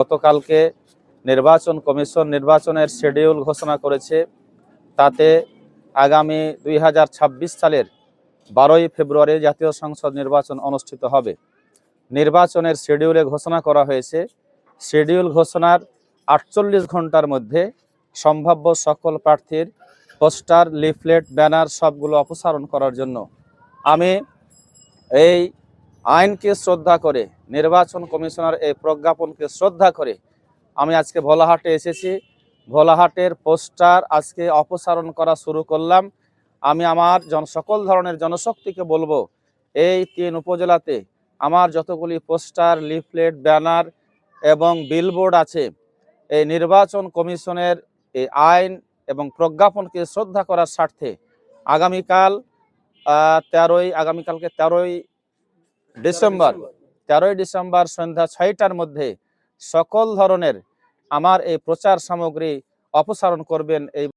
গতকালকে নির্বাচন কমিশন নির্বাচনের শিডিউল ঘোষণা করেছে। তাতে আগামী দুই হাজার ছাব্বিশ সালের বারোই ফেব্রুয়ারি জাতীয় সংসদ নির্বাচন অনুষ্ঠিত হবে। নির্বাচনের শিডিউলে ঘোষণা করা হয়েছে। শিডিউল ঘোষণার আটচল্লিশ ঘণ্টার মধ্যে সম্ভাব্য সকল প্রার্থীর পোস্টার, লিফলেট, ব্যানার সবগুলো অপসারণ করার জন্য। আমি এই আইনকে শ্রদ্ধা করে, নির্বাচন কমিশনার এই প্রজ্ঞাপনকে শ্রদ্ধা করে আমি আজকে ভোলাহাটে এসেছি। ভোলাহাটের পোস্টার আজকে অপসারণ করা শুরু করলাম। আমি আমার জন, সকল ধরনের জনশক্তিকে বলব, এই তিন উপজেলাতে আমার যতগুলি পোস্টার, লিফলেট, ব্যানার এবং বিলবোর্ড আছে, এই নির্বাচন কমিশনের এই আইন এবং প্রজ্ঞাপনকে শ্রদ্ধা করার স্বার্থে আগামীকাল তেরোই, আগামীকালকে তেরোই ডিসেম্বর, তেরোই ডিসেম্বর সন্ধ্যা ছয়টার মধ্যে সকল ধরনের আমার এই প্রচার সামগ্রী অপসারণ করবেন এই